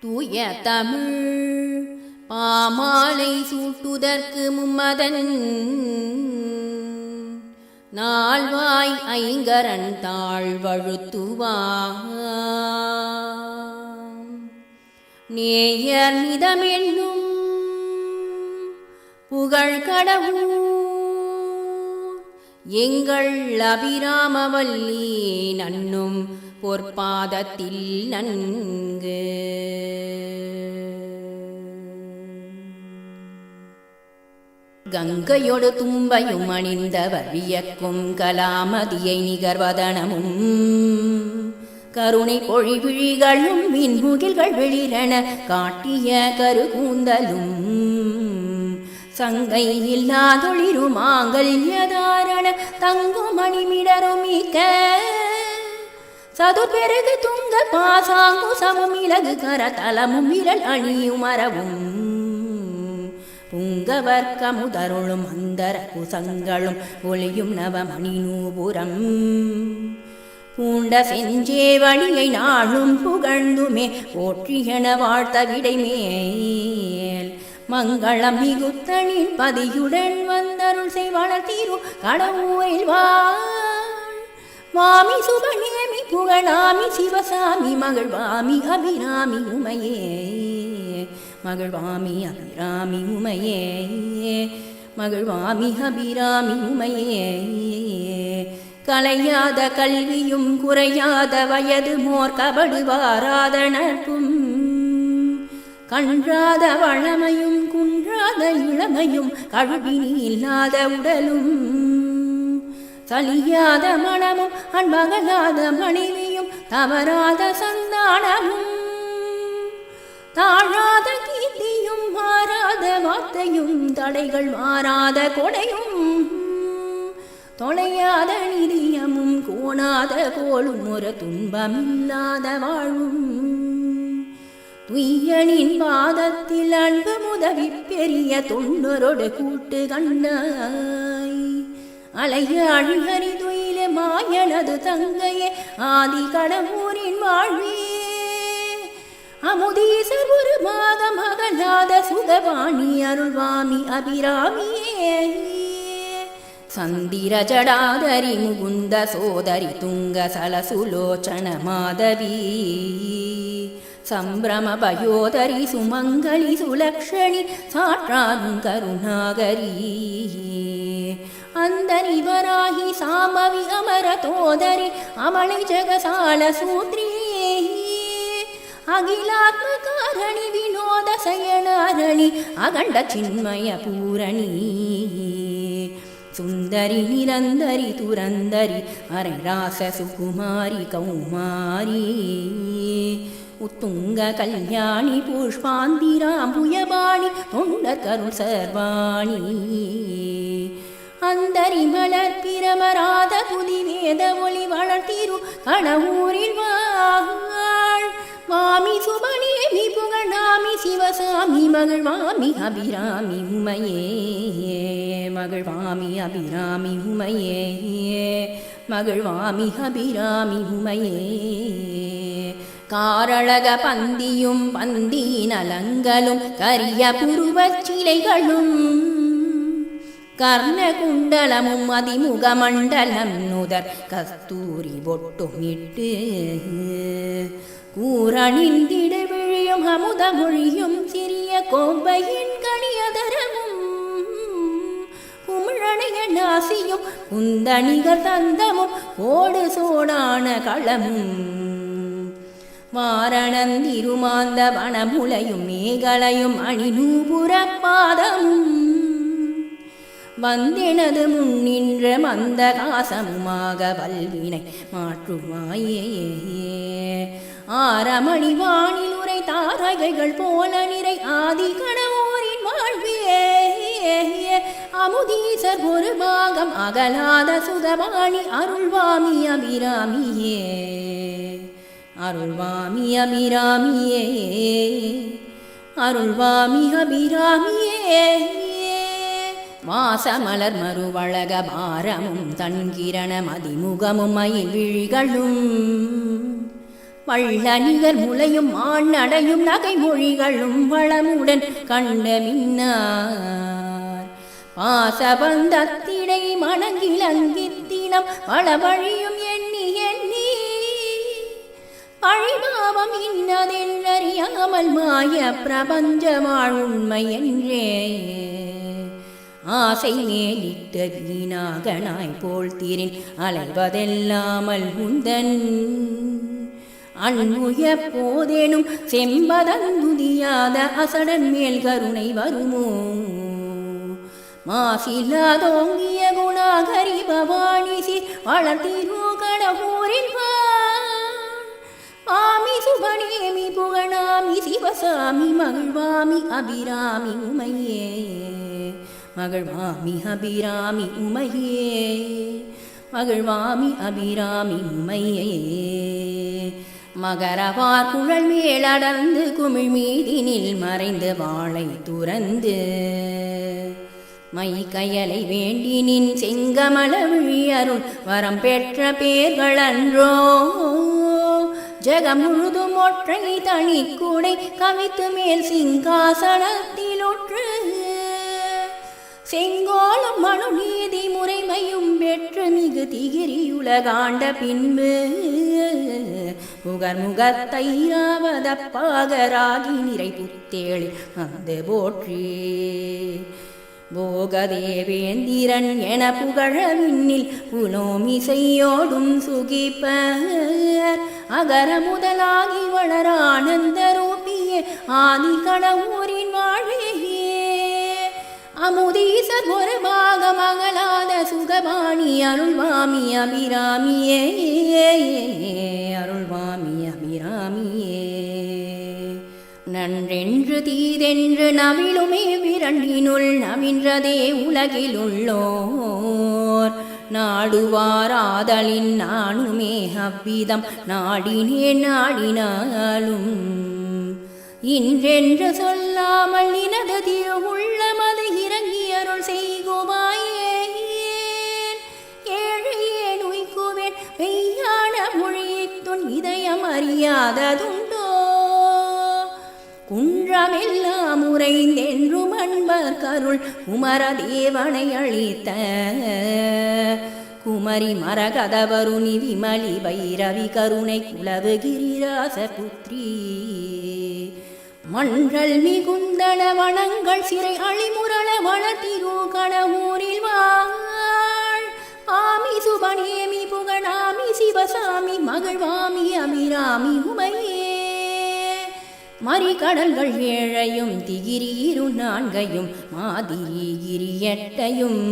தூய தமிழ். பாமாலை சூட்டுதற்கு மும்மதன். நாள்வாய் ஐங்கரன் தாழ்வழுத்துவா நேயர் மிதமென்னும் புகழ் கடவுள். எங்கள் அபிராமவல்லி நன்னும் பொற்பாதத்தில் நன்கு. கங்கையொடு தும்பையும் அணிந்தவர் வியக்கும் கலாமதியை நிகர்வதனமும். கருணை பொழிவிழிகளும் மின்முகில்கள் வெளிரண காட்டிய கருகூந்தலும். சங்கை இல்லாதொளிரும் மாங்கல்யதாரண தங்கும் மணிமிடரும் மிக்க சதுர்பெருகு துங்க பாசாங்குசமும் இலகு கரதலமும் விரல் அணியும் மரவும். புங்கவர்க்க முதருளும் அந்தர குசங்களும் ஒளியும் நவமணி நூபுரம். பூண்ட செஞ்சேவழியை நாளும் புகழ்ந்துமே போற்றியன வாழ்த்த விடைமேல். மங்களம் மிகுத்தனின் பதியுடன் வந்தருள் செய்வாளர் தீரு கடவுள் வாழ். மாமி சுபநேமி புகழாமி சிவசாமி மகிழ்வாமி அபிராமி உமையே. மகிழ்வாமி அபிராமி உமையே. மகிழ்வாமி அபிராமி உமையே. கலையாத கல்வியும் குறையாத வயது மோர் கபடு வாராத நட்பும் கன்றாத வளமையும் குன்றாத இளமையும் கழுவினி இல்லாத உடலும். சலியாத மனமும் அன்பகலாத மனைவியும் தவறாத சந்தானமும். தாழாத கீர்த்தியும் மாறாத வார்த்தையும் தடைகள் மாறாத கொடையும். தொலையாத நிதியமும் கோணாத கோளும் ஒரு துன்பமில்லாத வாழும். துய்யனின் பாதத்தில் அன்பு முதவி பெரிய தொண்டரோடு கூட்டு கண்ண அலைய அழிகரி துயில மாயனது தங்கையே ஆதி கடவுரின் வாழ்வே. அமுதீசர் ஒரு மாத அகலாத சுகவாணி அருள்வாமி அபிராமியே. சந்திர ஜடாதரி முகுந்த சோதரி துங்க சலசுலோச்சன மாதவி. சம்பிரம பயோதரி சுமங்கலி சுலக்ஷணி சாற்றானும் கருணாகரி. अरि वराहि समवि अमर तोदरि अमल जगसलसूत्रि अगिलात्मकणि विनोदशयन अगण्ड चिन्मय पूरी सुन्दरि निरन्दरि तुरन्दरि अरे रासुकुमारि कौमारी उत्तुङ्ग कल्याणि पुष्पान्दिवाणी पुरुसर्वणि அரைராச அந்தரி மலர் பிரமராத புதி வேத ஒளி வளர்த்திரு கணவூரில் வாழ் மாமி சுபநேமி புகழாமி சிவசாமி மகள் மாமி அபிராமி உமையே. மகள் மாமி அபிராமி உமையே. மகள் மகிழ்வாமி அபிராமி உமையே. காரழக பந்தியும் பந்தியின் அலங்களும் கரிய புருவச் சிலைகளும் கர்ணகுண்டலமும் அதிமுகமண்டலம் நுதர் கஸ்தூரி பொட்டுமிட்டு கூரணிந்திடு விழியும் அமுதமொழியும் சிறிய கோவையின் கணியதரமும் குமிழனைய நாசியும் குந்தணிகர் தந்தமும் ஓடு சோடான களமும் வாரணந்திருமாந்த வனமுலையும் மேகலையும் அணிநூபுர பாதமும் வந்தெனது முன்னின்ற மந்த காசமுமாக வல்வினை மாற்றுமாயே. ஆரமணி வானில் உரை தாரகைகள் போல நிறை ஆதி கணவோரின் வாழ்வியே அமுதீசர் ஒரு பாகம் அகலாத சுதபாணி அருள்வாமி அபிராமியே. அருள்வாமி அபிராமியே. அருள்வாமி அபிராமியே. வாசமலர் மறுவழக பாரமும் தன்கிரண மதிமுகமும் மயில் விழிகளும் வள்ளணிகர் முளையும் மாநடையும் நகை மொழிகளும் வளமுடன் கண்ட மின்னார். பாசபந்தத்திடை மணங்கிலங்கித்தினம் வழியும் எண்ணி எண்ணி. பழிபாவம் இன்னதென்றறியாமல் மாய பிரபஞ்ச வாழ்வுண்மை என்றே. ஆசை மேலிட்ட வீணாகனாய் போல் தீரின் அலைவதெல்லாமல் உந்தன் அன்புய போதேனும் செம்பதந்துதியாத அசடன் மேல் கருணை வருமோ? மாசில்லாதோங்கிய குணாகரி பவானிசி வளர்த்திரோ கடவுரில் ஆமி சுபனேமி புகழாமி சிவசாமி மகிழ்வாமி அபிராமி உமையே. மகிழ்வாமி அபிராமி உமையே. மகிழ்வாமி அபிராமி உமையே. மகரவார் குழல் மேலடர்ந்து குமிழ் மீதினில் மறைந்து வாளை துறந்து. மை கயலை வேண்டினின் செங்கமல விழியருள் வரம் பெற்ற பேர்களன்றோ ஜெகம் முழுதும் ஒற்றை தனி கூடை கவித்து மேல் சிங்காசனத்தில் ஒற்று செங்கோலம் மனு நீதி முறைமையும் பெற்று மிகு திகிரியுலகாண்ட பின்பு புகர் முகத்தைராவத பாகராகி நிறை புத்தேளி அந்த போற்றி. போகதேவேந்திரன் என புகழ விண்ணில் புனோமிசையோடும் சுகிப்பர். அகர முதலாகி வளர ஆனந்த ரூபியே ஆதி கடவுரின் வாழ்வே அமுதீசர் ஒரு பாகமகளாத சுகபாணி அருள்வாமி அபிராமியே. அருள்வாமி அபிராமியே. நன்றென்று தீதென்று நவிழுமே விரண்டினுள் நவின்றதே உலகிலுள்ளோர். நாடுவாராதலின் நானுமே அவ்விதம் நாடினே நாடினாலும். இன்றென்று சொல்லாமல் நினது திருவுள்ளமது அருள் செய்குமாயே. ஏழையேன் உய்குவேன்? மெய்யான மொழித்துன் இதயம் அறியாததுண்டோ? குன்றமெல்லாம் உறைந்தென்றும் அன்பர் கருள் குமரதேவனை அளித்த குமரி மரகதவருணி விமலி பைரவி கருணை குலவு கிரிராச புத்ரி மன்றல் மிகுந்தன வனங்கள் சிறை அழிமுரள வளர்த்திரோ கடவுரில் வாழ். ஆமி சுபனேமி புகழாமி சிவசாமி மகிழ்வாமி அபிராமி உமையே. மறிகடல்கள் ஏழையும் திகிரீரு நான்கையும் மாதிரி கிரியட்டையும்.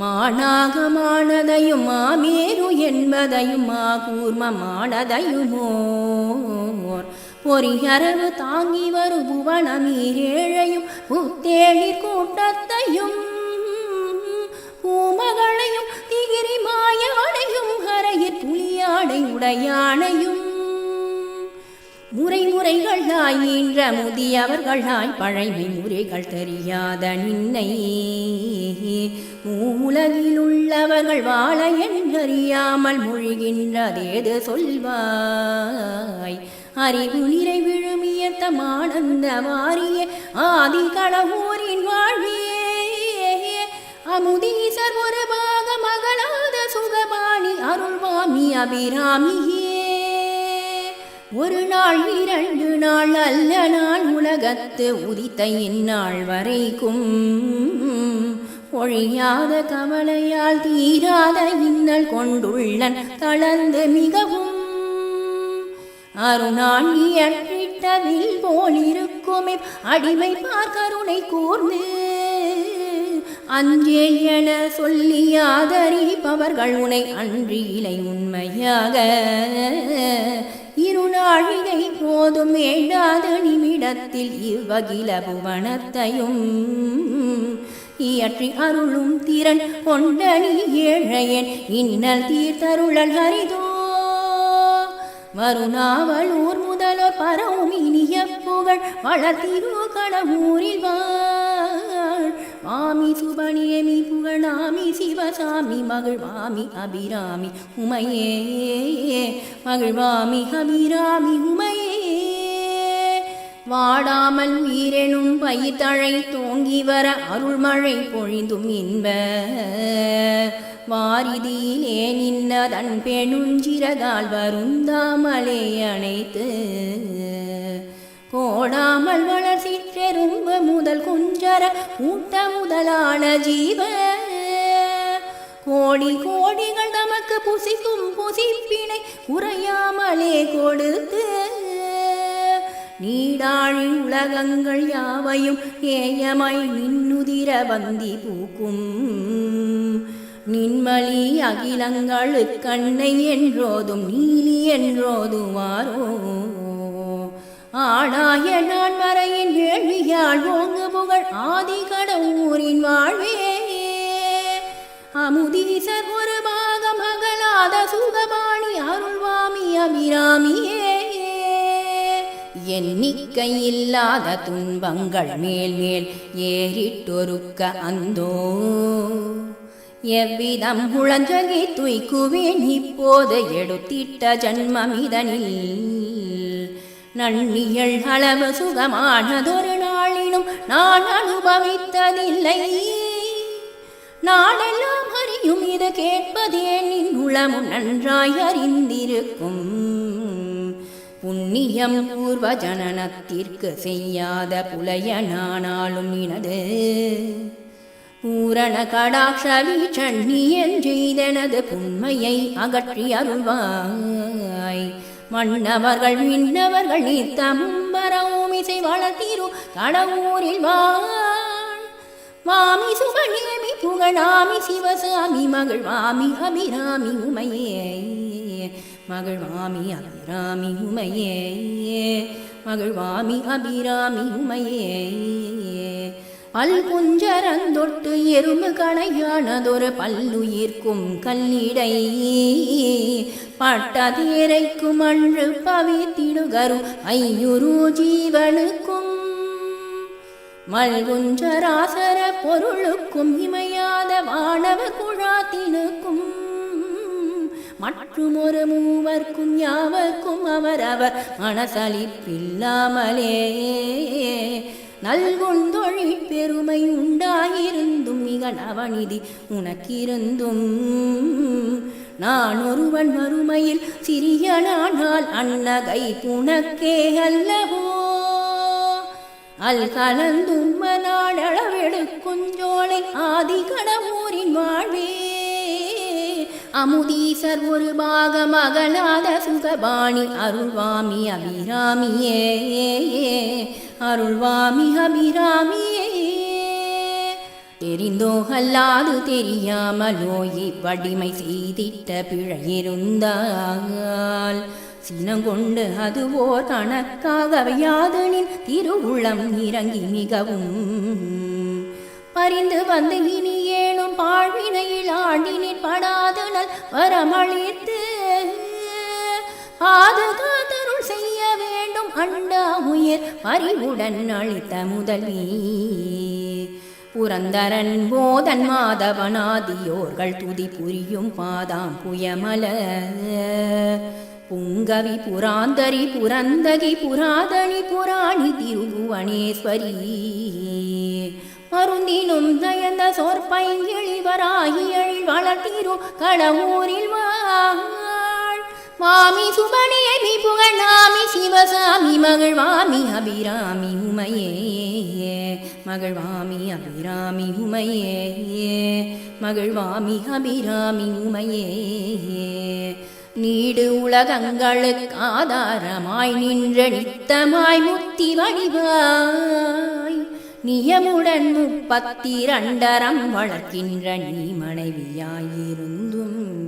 மானாகமானதையும் மாமேரு என்பதையும் மா கூர்மமானதையுமோர் பொறியரவு தாங்கி வரும் புவனம் ஈரேழையும் புத்தேளிர் கூட்டத்தையும் பூமகளையும் திகிரி மாயவனையும் ஹரையிற் புலியாடை உடையானையும் முறை முறைகளாய் ஈன்ற முதியவர்களாய் பழைமை முறைகள் தெரியாத நின்னை. மூலகில் உள்ளவர்கள் வாழ என்றறியாமல் மொழிகின்றதேது சொல்வாய். அறிவு நிறை விழுமியத்தம் ஆனந்த வாரிய ஆதி கடவுரின் வாழ்வியே. அமுதீசர் ஒரு பாக மகளாத சுகபாணி அருள்வாமி அபிராமியே. ஒரு நாள் இரண்டு நாள் அல்ல நாள் உலகத்து உதித்த இந்நாள் வரைக்கும். ஒழியாத கவலையால் தீராத இன்னல் கொண்டுள்ளன் தளர்ந்து மிகவும். அருணான் போல் போலிருக்குமே அடிமை பார்க்கருணை கூர்ந்து. அஞ்சேல் என சொல்லி ஆதரிப்பவர்கள் உனை அன்றியிலை உண்மையாக. இருநாழிகை போதும் வேண்டாத நிமிடத்தில் இவ்வகில புவனத்தையும் இயற்றி அருளும் திறன் கொண்டனி ஏழையன். இன்னல் தீர்த்தருளல் ஹரிதோ வருணாவலூர் முதலோர் பரவும் இனிய புகழ். வளர்த்திரு கடவுரில் வாழ். வாமி சுபணியமி புகழாமி சிவசாமி மகிழ்வாமி அபிராமி உமையே. மகிழ்வாமி அபிராமி உமையே. வாடாமல் உயிரெனும் பயிர்த்தழை தோங்கி வர அருள்மழை பொழிந்தும் இன்ப. வாரிதியிலே நின்னதன் பெணுஞ்சிறதால் வருந்தாமலே அணைத்து. கோடாமல் வளர் சிற்றெரும்பு முதல் குஞ்சர ஊட்ட முதலான ஜீவ. கோடி கோடிகள் தமக்கு புசிக்கும் புசிப்பினை குறையாமலே கொடுத்து. நீடாழி உலகங்கள் யாவையும் ஏயமாய் நின்னுதிர வந்தி பூக்கும். நின்மலி அகிலங்களுக்கண்ணை என்றோதும் நீலி என்றோதுவாரோ ஆளாய நான் மறையின் வேள்வியால் ஓங்கு புகழ் ஆதி கடவுரின் வாழ்வே. அமுதீசர் ஒரு பாகம் அகலாத சுகபாணி அருள்வாமி அபிராமியே. எண்ணிக்கை இல்லாத துன்பங்கள் மேல் மேல் ஏறிட்டொருக்க அந்தோ. எவ்விதம் குழஞ்சகை துய்க்குவேன் இப்போது எடுத்திட்ட ஜன்மமிதனில் நன்னியல் அளவு சுகமானதொரு நாளினும் நான் அனுபவித்ததில்லை. நாளெல்லாம் அறியும் இது கேட்பதே நின் உளமும் நன்றாய் அறிந்திருக்கும். புண்ணியம் பூர்வ ஜனனத்திற்கு செய்யாத புலைய நானாலும் இனது. பூரண கடாட்சவி வீச்சண்ணி என்றெய்தனது புண்மையை அகற்றி அருள்வாய். மன்னவர்கள் விண்ணவர்கள் நித்தமும் வரவுமிசை வளர்த்திரு கடவுரில் வாழ் மாமி சுகநேமி புகழாமி சிவசாமி மகள் வாமி அபிராமி உமையே. மகள் வாமி அபிராமி உமையே. மகள் வாமி அபிராமி உமையே. பல் குஞ்சரந்தொட்டு எறும்பு களையானதொரு பல்லுயிர்க்கும் கல்லிடை. பட்டதேரைக்கும் அன்று பவித்திடுகரும் ஐயுரு ஜீவனுக்கும். மல்குஞ்சராசர பொருளுக்கும் இமையாத வானவ குழாத்தினுக்கும். மற்றும் ஒரு மூவர்க்கும் யாவர்க்கும் அவரவர் மனசலிப்பில்லாமலே நல்குந்தொழிற் பெருமை உண்டாயிருந்தும் மிக நவநிதி உனக்கிருந்தும். நான் ஒருவன் மறுமையில் சிறியனானால் அன்னகை புனக்கே அல்லவோ? அல் கலந்தும்ம நாடளவெடுக்குஞ்சோலை ஆதி கடவுரின் வாழ்வே. அமுதீசர் ஒரு பாகம் அகலாத சுகபாணி அருள்வாமி அபிராமியே. அருள்வாமிகபிராமியே தெரிந்தோ அல்லாது தெரியாமலோ இவ்வடிமை செய்திட்ட பிழையிருந்தால் சினங்கொண்டு அதுவோ தனக்காக யாதனின் திருவுளம் இறங்கி மிகவும் பறிந்து வந்து இனி ஏனும் பாழ்வினையில் ஆண்டினின் படாதனல் வரமளித்து பாதுகாத்தருள் அண்டா உயிர் அறிவுடன் அளித்த முதல்வி புரந்தரன் போதன் மாதவனாதியோர்கள் துதி புரியும் பாதாம் புயமல புங்கவி புராந்தரி புரந்தகி புராதனி புராணி திருபுவனேஸ்வரி. மருந்தினும் தயந்த சொற்பைங்கிழிவராகி எழில் வளர்த்திரு கடவுரில் வா மாமி சுபணியமி புகழாமி சிவசாமி மகிழ்வாமி அபிராமி உமையே. மகிழ்வாமி அபிராமி உமையே. மகிழ்வாமி அபிராமி உமையே. நீடு உலகங்களுக்கு ஆதாரமாய் நின்ற நித்தமாய் முத்தி வடிவாய் நியமுடன் முப்பத்திரண்டரம் வளர்க்கின்ற நீ மனைவியாயிருந்தும்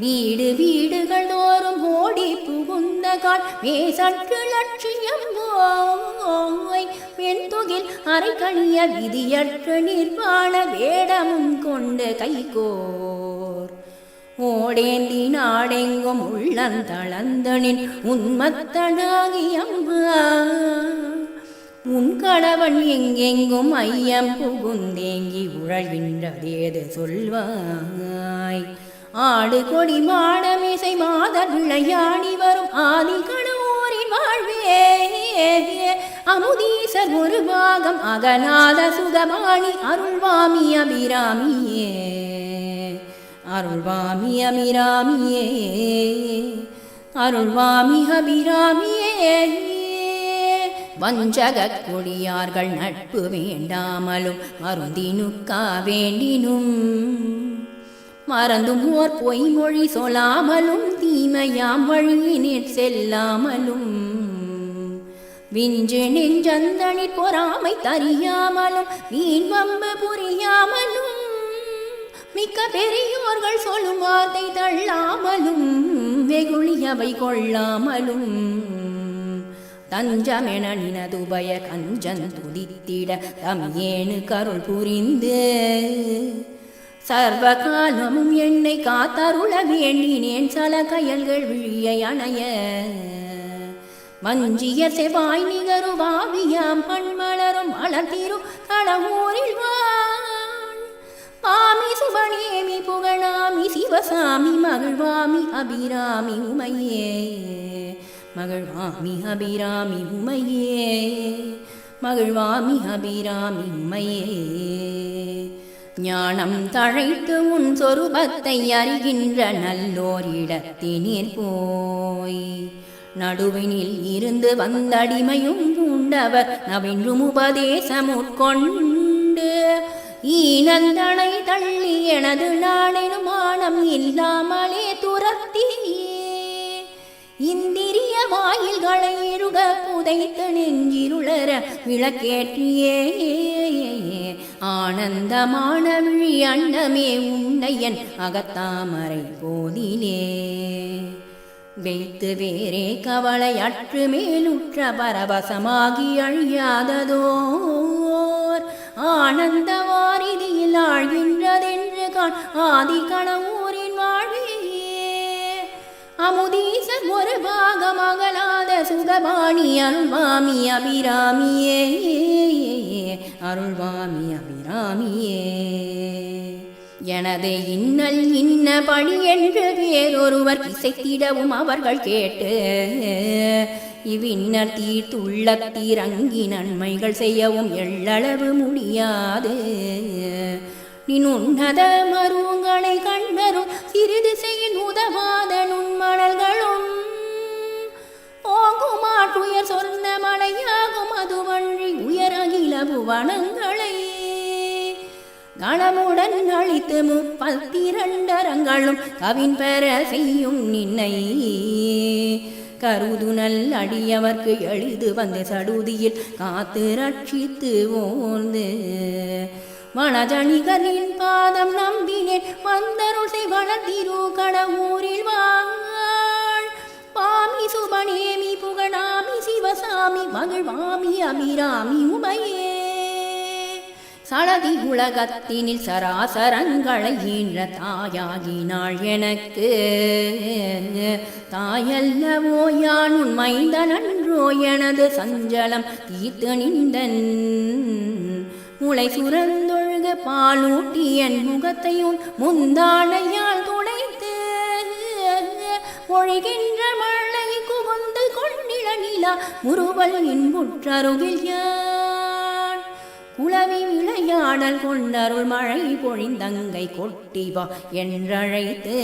வீடு வீடுகள் தோறும் ஓடி புகுந்த கால். மேசற்று லட்சியம் போய் பெண் தொகில் அரைக்கணிய விதியற்ற நிர்வாண வேடமும் கொண்டு கைகோர். ஓடேந்தி நாடெங்கும் உள்ளந்தளந்தனின் உன்மத்தனாகியம்மா உன் கணவன் எங்கெங்கும் ஐயம் புகுந்தேங்கி உழல்கின்றதேது சொல்வாய். ஆடு கொடி மாடமிசை மாதர் விளையாடி வரும் ஆதி கடவுரின் வாழ்வே. அமுதீசர் ஒரு பாகம் அகநாத சுகமாணி அருள்வாமி அபிராமியே. அருள்வாமி அபிராமியே. அருள்வாமி அபிராமியே. வஞ்சக கொடியார்கள் நட்பு வேண்டாமலும் அருந்தினுக்கா வேண்டினும். மறந்தும் ஓர் பொய்மொழி சொல்லாமலும் தீமையாம் வழியினிற் செல்லாமலும். விஞ்சு நெஞ்சந்தனி பொறாமை தறியாமலும் வீண் வம்பு புரியாமலும் மிக்க பெரியோர்கள் சொல்லும் வார்த்தை தள்ளாமலும் வெகுளியவை கொள்ளாமலும். தஞ்சமென நினதுபய கஞ்சன் துதித்திட தம் ஏனு கருள் புரிந்து. சர்வ காலமும் என்னை காத்தருள வேண்டினேன் சல கயல்கள் விழிய அணைய. மஞ்சிய செவாய் நிகரு வாவியாம் பண்மலரும் வளர்த்திரு கடவுரில் வாமி பாமி புகழாமி சிவசாமி மகிழ்வாமி அபிராமி உமையே. மகிழ்வாமி அபிராமி உமையே. மகிழ்வாமி அபிராமி உமையே. ஞானம் தழைத்து உன் சொருபத்தை அறிகின்ற நல்லோர் இடத்தினில் போய். நடுவினில் இருந்து வந்தடிமையும் பூண்டவர் நவின்றும் உபதேசம் உட்கொண்டு ஈனந்தனை தள்ளி எனது நாடெனும் இல்லாமலே துரத்தி இந்திரிய வாயில்களை இருக புதைத்து நெஞ்சிருளர விளக்கேற்றியே. ஆனந்தமான விழி அண்டமே உன்னையன் அகத்தாமரை போதிலே. வைத்து வேறே கவலை அற்று மேலுற்ற பரவசமாகி அழியாததோர். ஆனந்த வாரிதியில் ஆழ்கின்றதென்று காண் ஆதி கணவூரின் வாழ்வே. அமுதீசர் ஒரு பாகமகளாத சுகபாணி அருள்வாமி அபிராமியே. அருள்வாமி அபிராமியே. எனது இன்னல் இன்னபடி என்று வேறொருவர் இசைத்திடவும் அவர்கள் கேட்டு இவ்வின்னர் தீர்த்துள்ள தீரங்கி நன்மைகள் செய்யவும் எள்ளளவு முடியாது. நின்னுன்னத மருங்களை கண்டரும் சிறிது செய்யின் உதவாத நுண்மணல்களும் ஓங்குமாற்றுயர் சொர்ந்த மலையாகும் அதுவன்றி உயர் உயரகில புவனங்களை கணமுடன் அழித்து முப்பத்திரண்டரங்களும் கவின் பெற செய்யும் நின்னை. கருதுனல் அடியவர்க்கு எழுது வந்து சடுதியில் காத்து ரட்சித்து ஓர்ந்து. வனஜனிகரின் பாதம் நம்பினேன் வந்தருள் செய் வளர்த்திரு கடவுரில் வாழ். பாமி சுபநேமி புகழாமி சிவசாமி மகிழ்வாமி அபிராமி உமையே. சளதி உலகத்தினில் சராசரங்களை ஈன்ற தாயாகினாள் எனக்கு. தாயல்லவோ யான் உன் மைந்தனன்றோ எனது சஞ்சலம் தீர்த்து நின்றன். உளை சுரந்தொழுக பாலூட்டி என் முகத்தையும் முந்தாடையால் துடைத்து. ஒழிகின்ற மழை குகுந்து கொண்டிட நிலா முறுவல் இன்புற்றருகில் யான். குளவி விளையாடல் கொண்டருள் மழை பொழிந்தங்கை கொட்டி வா என்றழைத்து.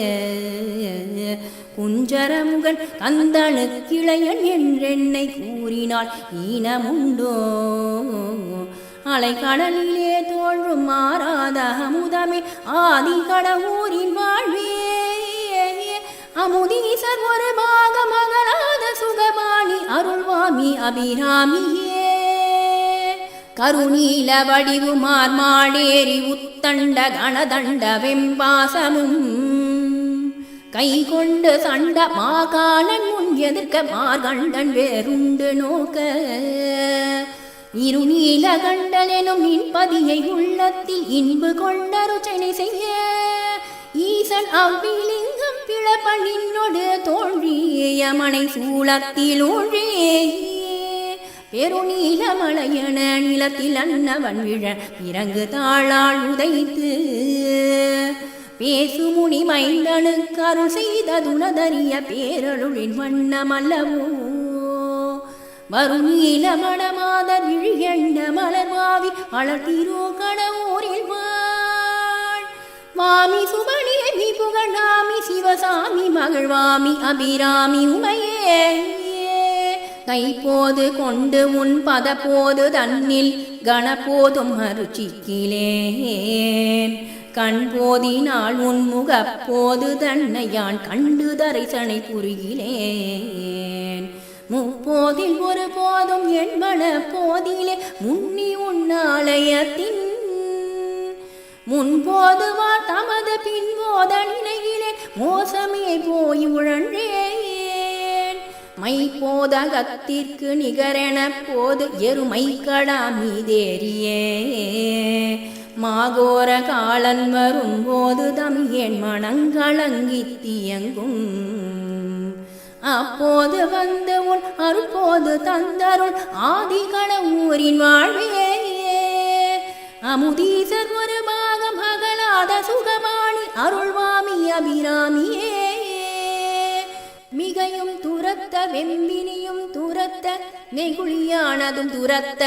குஞ்சரமுகன் கந்தனுக்கிளையன் என்றென்னை கூறினாள் ஈனமுண்டோ. அலைக்கடலிலே தோன்றும் மாறாத அமுதமே ஆதி கடவுரின் வாழ்வே. அமுதீசர் ஒரு பாக மகளாத சுகபாணி அருள்வாமி அபிராமியே. கருணீல வடிவுமார் மாடேறி உத்தண்ட கணதண்ட வெம்பாசமும். கை கொண்டு சண்ட மாகாணன் முன் எதிர்க்க மார்கண்டன் வேறுண்டு நோக்க. இருநீல கண்டன் நின்பதியை உள்ளத்தில் இன்பு கொண்டருச்சனை செய்ய. ஈசன் அவ்விலிங்கம் பிளப்பண்ணினோடு தோன்றிய மனை சூளத்தில் ஊழே பெருநீலமலையன நிலத்தில் அன்னவன் விழ இறங்கு தாளால் உதைத்து. பேசுமுனி மைந்தனுக்கு அருள் செய்த துணதறிய பேரருளின் வண்ணமல்லவோ வரும் மடமாதர் விழியண்ட மலர்வாவி வளர்த்திரோ கணவூரில் வாழ். மாமி சுபநேமி புகழாமி சிவசாமி மகிழ்வாமி அபிராமி உமையே. கைப்போது கொண்டு உன் பதப்போது தன்னில் கணப்போதும் அருச்சிக்கிலேன். கண் போதினால் உன் முகப்போது தன்னை யான் கண்டு தரிசனை புரிகிலேன் முப்போதில் ஒரு போதும் எண்மண போதிலே முன்னி உன்னாலயத்தின் முன்போதுவார் தமது பின்போத நினைவிலே மோசமே போய் உழன்றேன். மை போதகத்திற்கு நிகரென போது எருமை கடா மீதேறியே. மாகோர காலன் வரும்போது என் மனங்களங்கித் தியங்கும். அப்போது வந்த உன் அருப்போது தந்தருள் ஆதி ஊரின் வாழ்வே அமுதீசர் ஒரு பாகம் அகலாத சுகமாணி அருள்வாமி அபிராமியே. மிகையும் துரத்த வெம்பினியும் துரத்த நெகுழியானதும் துரத்த.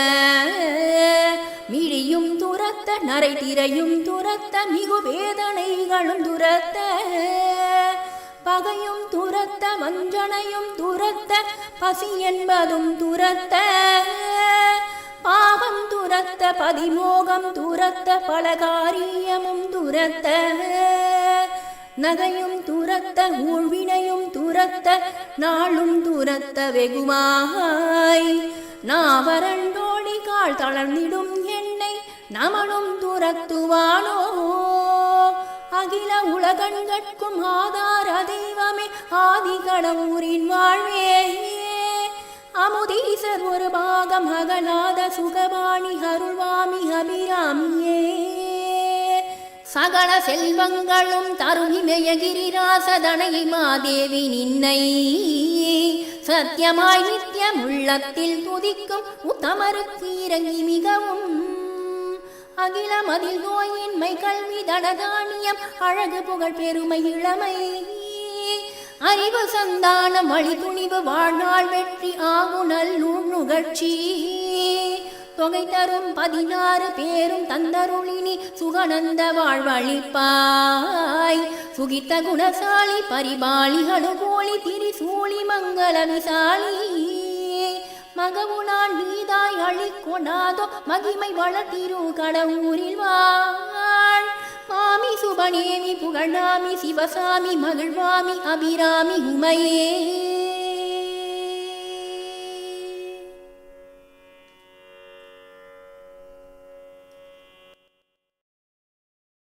மிழியும் துரத்த நரை திரையும் துரத்த மிகு வேதனைகளும் துரத்த. பகையும் துரத்த வஞ்சனையும் துரத்த பசி என்பதும் துரத்த. பாவம் துரத்த பதிமோகம் துரத்த பல காரியமும் துரத்த. நகையும் துரத்த ஊழ்வினையும் துரத்த நாளும் துரத்த வெகுமாய். நாவரண்டோடி கால் தளர்ந்திடும் என்னை நமனும் துரத்துவானோ? அகில உலகண்கட்கும் ஆதார தெய்வமே. ஆதி கடவுரின் வாழ்வே அமுதீசர் ஒரு பாகம் அகலாத சுகபாணி அருள்வாமி அபிராமியே. சகல செல்வங்களும் தருகிமய கிரிராசதனை மாதேவி நின்னை. சத்தியமாய் நித்தியம் உள்ளத்தில் துதிக்கும் உத்தமருக்கு இறங்கி மிகவும் அகிலம் அதில் நோயின்மை கல்வி தனதானியம் அழகு புகழ் பெருமை இளமை. அறிவு சந்தானம் வழி துணிவு வாழ்நாள் வெற்றி ஆகுணல் நுகழ்ச்சி தொகை தரும் பதினாறு பேரும் தந்தருளினி சுகநந்த வாழ்வழிப்பாய். சுகித்த குணசாலி பரிபாலிகளு கோழி திரிசூலி மங்கள விசாலி. மகவுனான் நீதாய் அழிக்கொடாதோ மகிமை வளர்த்திரு கடவுரில் வாழ். மாமி சுபநேமி புகழாமி சிவசாமி மகிழ்வாமி அபிராமி உமையே.